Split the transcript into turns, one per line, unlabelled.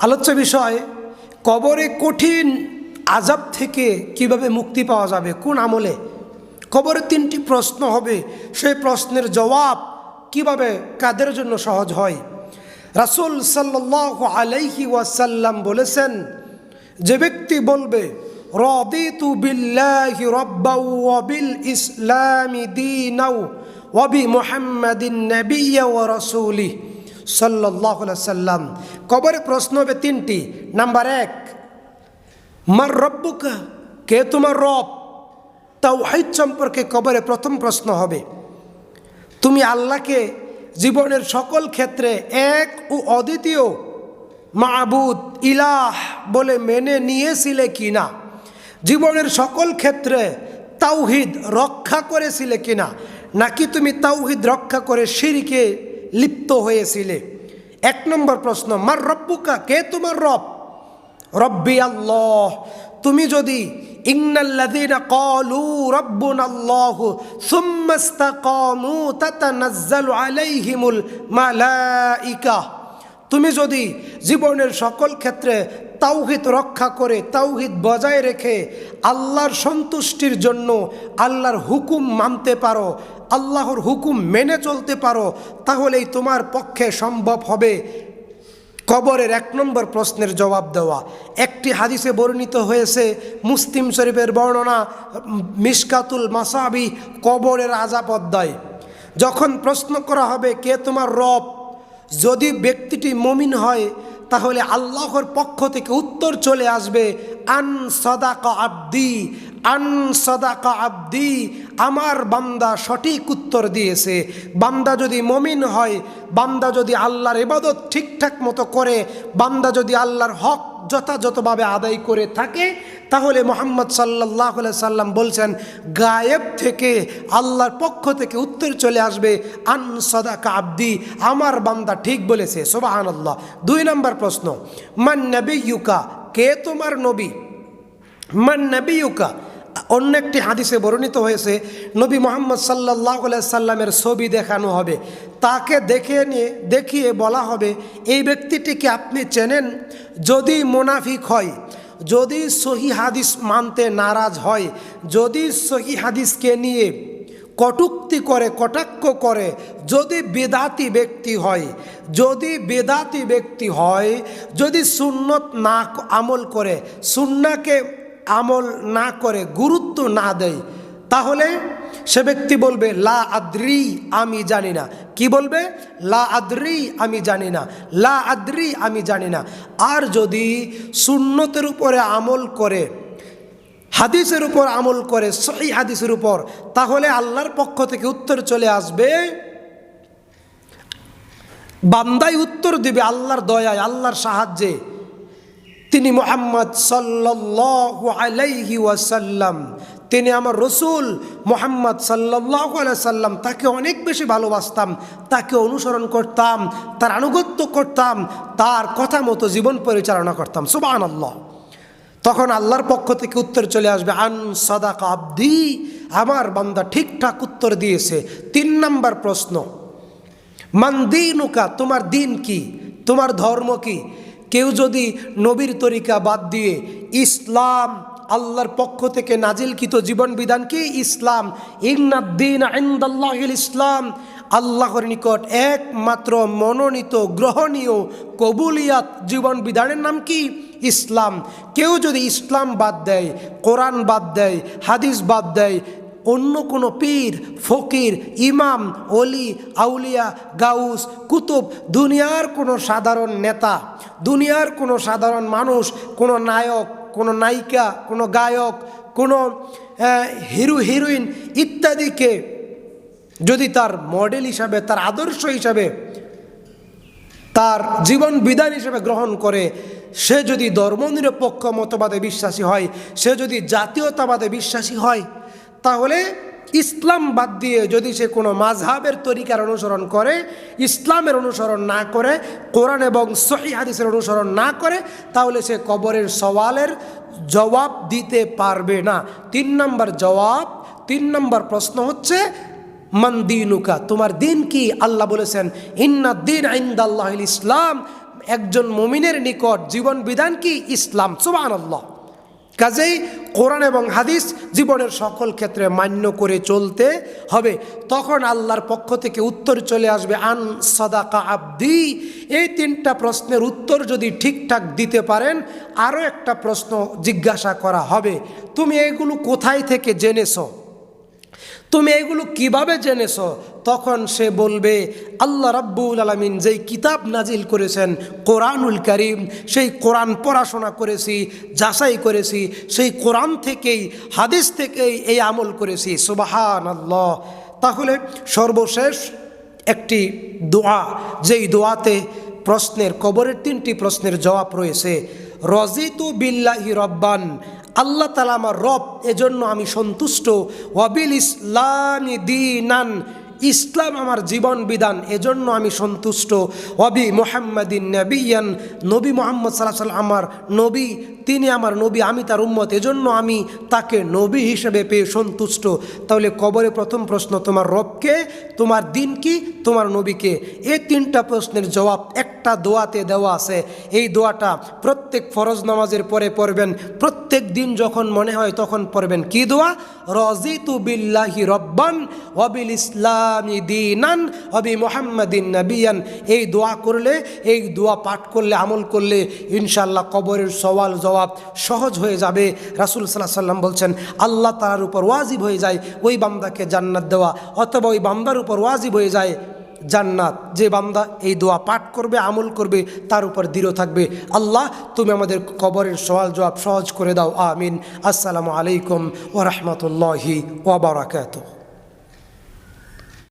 আলোচ্য বিষয়, কবরে কঠিন আজাব থেকে কীভাবে মুক্তি পাওয়া যাবে, কোন আমলে? কবরে তিনটি প্রশ্ন হবে। সেই প্রশ্নের জবাব কীভাবে, কাদের জন্য সহজ হয়? রাসুল সাল্লাহ আলাইহি ওয়াসাল্লাম বলেছেন, যে ব্যক্তি বলবে, রদিতু বিল্লাহি রব্বাউ ওয়া বিল ইসলামি দীনাও ওয়া বি মুহাম্মাদিন নাবিয়্যা ওয়া রাসূলিহি সাল্লাহ সাল্লাম কবরে প্রশ্ন হবে তিনটি। নাম্বার এক, মার রব্বুকা, কে তোমার রব? তাওহাইদ সম্পর্কে কবরে প্রথম প্রশ্ন হবে, তুমি আল্লাহকে জীবনের সকল ক্ষেত্রে এক ও অদ্বিতীয় মাবুদ, ইলাহ বলে মেনে নিয়েছিলে কি না জীবনের সকল ক্ষেত্রে তাওহিদ রক্ষা করেছিলে কিনা? নাকি তুমি তাওহিদ রক্ষা করে সিঁড়িকে লিপ্ত হয়েছিলে? এক নম্বর প্রশ্ন, মার রব্বুকা, কে তোমার রব? রব্বি আল্লাহ। তুমি যদি আলাইহিমুল তুমি যদি জীবনের সকল ক্ষেত্রে তাওহিদ রক্ষা করে, তাওহিদ বজায় রেখে আল্লাহর সন্তুষ্টির জন্য আল্লাহর হুকুম মানতে পারো আল্লাহর হুকুম মেনে চলতে পারো, তাহলেই তোমার পক্ষে সম্ভব হবে। কবরের এক নম্বর প্রশ্নের জবাব দেওয়া। একটি হাদিসে বর্ণিত হয়েছে, মুসলিম শরীফের বর্ণনা, মিসকাতুল মাসাবি, কবরের আজাব অধ্যায়। যখন প্রশ্ন করা হবে, কে তোমার রব? যদি ব্যক্তিটি মমিন হয়, তাহলে আল্লাহর পক্ষ থেকে উত্তর চলে আসবে, আন সদাকা আব্দি। আন সদাকা আব্দি, আমার বান্দা সঠিক উত্তর দিয়েছে। বান্দা যদি মমিন হয়, বান্দা যদি আল্লাহর ইবাদত ঠিকঠাক মতো করে, বান্দা যদি আল্লাহর হক যথাযথভাবে আদায় করে থাকে, তাহলে মোহাম্মদ সাল্লাহ সাল্লাম বলছেন, গায়েব থেকে আল্লাহর পক্ষ থেকে উত্তর চলে আসবে, আন সদাকা আব্দি, আমার বান্দা ঠিক বলেছে। সোবাহান আল্লাহ দুই নম্বর প্রশ্ন, মান নবী ইউকা কে তোমার নবী? মান নবী ইউকা অন্য একটি হাদিসে বর্ণিত হয়েছে, নবী মোহাম্মদ সাল্লাহ সাল্লামের ছবি দেখানো হবে। তাকে দেখে নিয়ে, দেখিয়ে বলা হবে, এই ব্যক্তিটিকে আপনি চেনেন? যদি মোনাফিক হয়, যদি সহি হাদিস মানতে নারাজ হয়, যদি সহি হাদিসকে নিয়ে কটুক্তি করে, কটাক্ষ করে, যদি বেদাতি ব্যক্তি হয়, যদি বেদাতি ব্যক্তি হয়, যদি সুন্নত না আমল করে, সুন্নাকে আমল না করে, গুরুত্ব না দেয়, তাহলে সে ব্যক্তি বলবে, লা আদ্রি, আমি জানি না। কি বলবে? লা আদ্রি, আমি জানি না। লা আদ্রি, আমি জানি না। আর যদি সুন্নতের উপরে আমল করে, হাদিসের উপর আমল করে, সহি হাদিসের উপর, তাহলে আল্লাহর পক্ষ থেকে উত্তর চলে আসবে, বান্দাই উত্তর দিবে আল্লাহর দয়ায়, আল্লাহর সাহায্যে। তিনি মোহাম্মদ সাল্লাহ আলাইহি ওয়াসাল্লাম, তিনি আমার রসুল মোহাম্মদ সাল্লাহ সাল্লাম তাকে অনেক বেশি ভালোবাসতাম, তাকে অনুসরণ করতাম, তার আনুগত্য করতাম, তার কথা মতো জীবন পরিচালনা করতাম। সুবান আল্লাহ তখন আল্লাহর পক্ষ থেকে উত্তর চলে আসবে, আন সাদাক আব্দি, আমার বান্দা ঠিকঠাক উত্তর দিয়েছে। তিন নম্বর প্রশ্ন, মান দিনুকা, তোমার দিন কি? তোমার ধর্ম কি? কেউ যদি নবীর তরিকা বাদ দিয়ে ইসলাম, আল্লাহর পক্ষ থেকে নাজিলকৃত জীবন বিধান কি? ইসলাম। ইন্নাদ্দিন আইন্দাল্লাহিল ইসলাম। আল্লাহর নিকট একমাত্র মনোনীত, গ্রহণীয়, কবুলিয়াত জীবন বিধানের নাম কি? ইসলাম। কেউ যদি ইসলাম বাদ দেয়, কোরআন বাদ দেয়, হাদিস বাদ দেয় অন্য কোনো পীর, ফকির, ইমাম অলি আউলিয়া, গাউস, কুতুব, দুনিয়ার কোনো সাধারণ নেতা, দুনিয়ার কোনো সাধারণ মানুষ, কোনো নায়ক, কোনো নায়িকা, কোনো গায়ক, কোনো হিরো, হিরোইন ইত্যাদিকে যদি তার মডেল হিসাবে, তার আদর্শ হিসাবে, তার জীবন বিধান হিসেবে গ্রহণ করে, সে যদি ধর্মনিরপেক্ষ মতবাদে বিশ্বাসী হয়, সে যদি জাতীয়তাবাদে বিশ্বাসী হয় তাহলে ইসলাম বাদ দিয়ে যদি সে কোনো মাঝহাবের তরিকার অনুসরণ করে, ইসলামের অনুসরণ না করে, কোরআন এবং সহি হাদিসের অনুসরণ না করে, তাহলে সে কবরের সওয়ালের জবাব দিতে পারবে না। তিন নম্বর জবাব, তিন নম্বর প্রশ্ন হচ্ছে, মান দিনুকা, তোমার দিন কি? আল্লাহ বলেছেন, ইন্না দিন আইন্দাল্লাহ ইসলাম, একজন মুমিনের নিকট জীবন বিধান কি? ইসলাম। সুবাহ আল্লাহ কাজেই কোরআন এবং হাদিস জীবনের সকল ক্ষেত্রে মান্য করে চলতে হবে। তখন আল্লাহর পক্ষ থেকে উত্তর চলে আসবে, আন সদাকা আব্দি। এই তিনটা প্রশ্নের উত্তর যদি ঠিকঠাক দিতে পারেন, আরও একটা প্রশ্ন জিজ্ঞাসা করা হবে। তুমি এগুলো কোথায় থেকে জেনেছো? তুমি এগুলো কীভাবে জেনেছ? তখন সে বলবে, আল্লাহ রাব্বুল আলমিন যেই কিতাব নাজিল করেছেন, কোরআনুল করিম, সেই কোরআন পড়াশোনা করেছি, যাচাই করেছি, সেই কোরআন থেকেই, হাদিস থেকেই এই আমল করেছি। সুবাহান আল্লাহ তাহলে সর্বশেষ একটি দোয়া, যেই দোয়াতে প্রশ্নের কবরের তিনটি প্রশ্নের জবাব রয়েছে। রজিতু বিল্লাহি রব্বান আল্লাহ তালা আমার রব, এজন্য আমি সন্তুষ্ট। ওয়াবিল ইসলামি দিনান, ইসলাম আমার জীবন বিধান, এজন্য আমি সন্তুষ্ট। ওয়াবি মোহাম্মদিন নবিয়ান, নবী মোহাম্মদ সাল্লাহ আমার নবী, তিনি আমার নবী, আমি তার উম্মত, এজন্য আমি তাকে নবী হিসেবে পেয়ে সন্তুষ্ট। তাহলে কবরে প্রথম প্রশ্ন, তোমার রবকে, তোমার দিন কি তোমার নবীকে? এই তিনটা প্রশ্নের জবাব একটা দোয়াতে দেওয়া আছে। এই দোয়াটা প্রত্যেক ফরজ নামাজের পরে পড়বেন। প্রত্যেক দিন যখন মনে হয় তখন পড়বেন। কি দোয়া? রজিতু বিল্লাহি রব্বান ওয়াবিল ইসলামি দিনান অবি মোহাম্মদিন নবিয়ান। এই দোয়া করলে, এই দোয়া পাঠ করলে, আমল করলে ইনশাল্লাহ কবরের সওয়াল জবাব সহজ হয়ে যাবে। রাসুল সাল্লাহ সাল্লাম বলছেন, আল্লাহ তালার উপর ওয়াজিব হয়ে যায়, ওই বান্দাকে জান্নাত দেওয়া। অথবা ওই বান্দার উপর ওয়াজিব হয়ে যায় জান্নাত। যে বান্দা এই দোয়া পাঠ করবে, আমল করবে, তার উপর দৃঢ় থাকবে। আল্লাহ, তুমি আমাদের কবরের সওয়াল জবাব সহজ করে দাও। আমিন। আসসালামু আলাইকুম ওরহমতুল্লাহি ওবরাকাতুহ